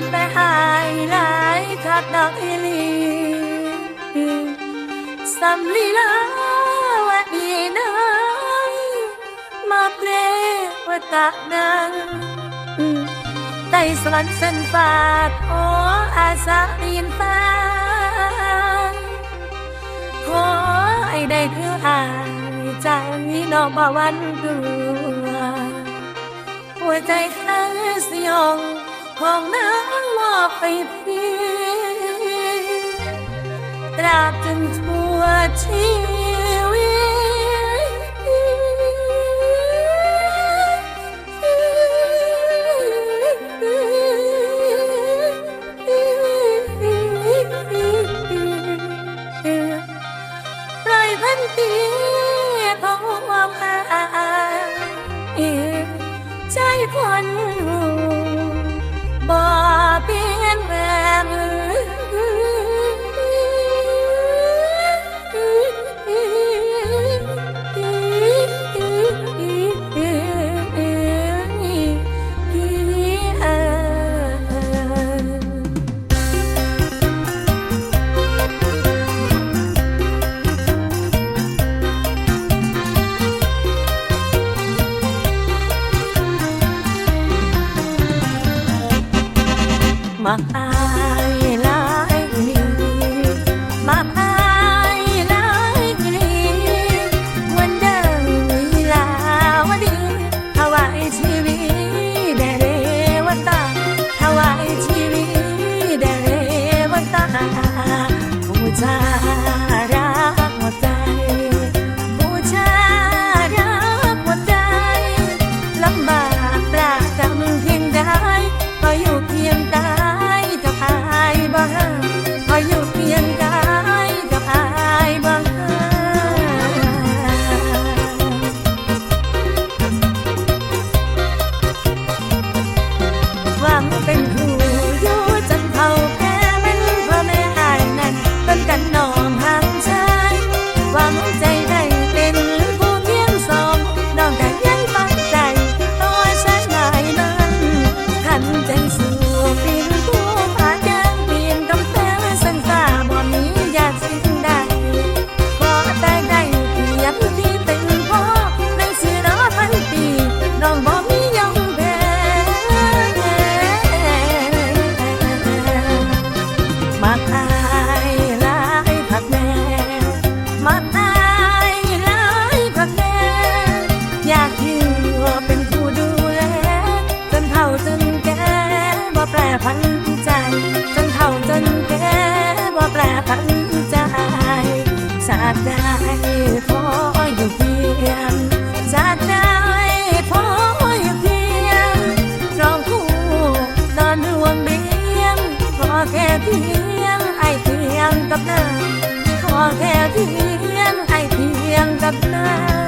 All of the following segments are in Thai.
นไปหายหลายคักดอกอีลีสำลีลาวะดีนังมาเพลวตะนังได้สวรรค์เส้นฝาดโออาสาเรียนฟ้าขอให้ได้คืออายจากนี้นอกบ่วันดูหัวใจข้าสยองของน้า อบให้พี่ตราบจนทั่วชีวิตปล่อยพันตีของความหายใจคน บ่เปลี่ยนแปลง มา พันใจ จนเฒ่าจนแก่บ่แปรพันใจชาติได้ขออยู่เพียงชาติได้ขออยู่เพียงรองคู่นอนรวมเบียงขอแค่เพียงไอเพียงกับนางขอแค่เพียงไอเพียงกับนาง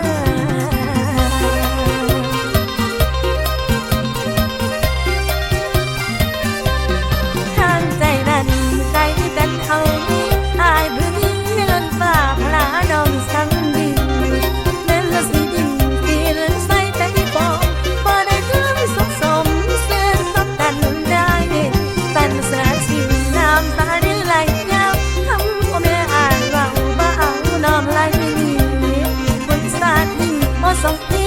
coração.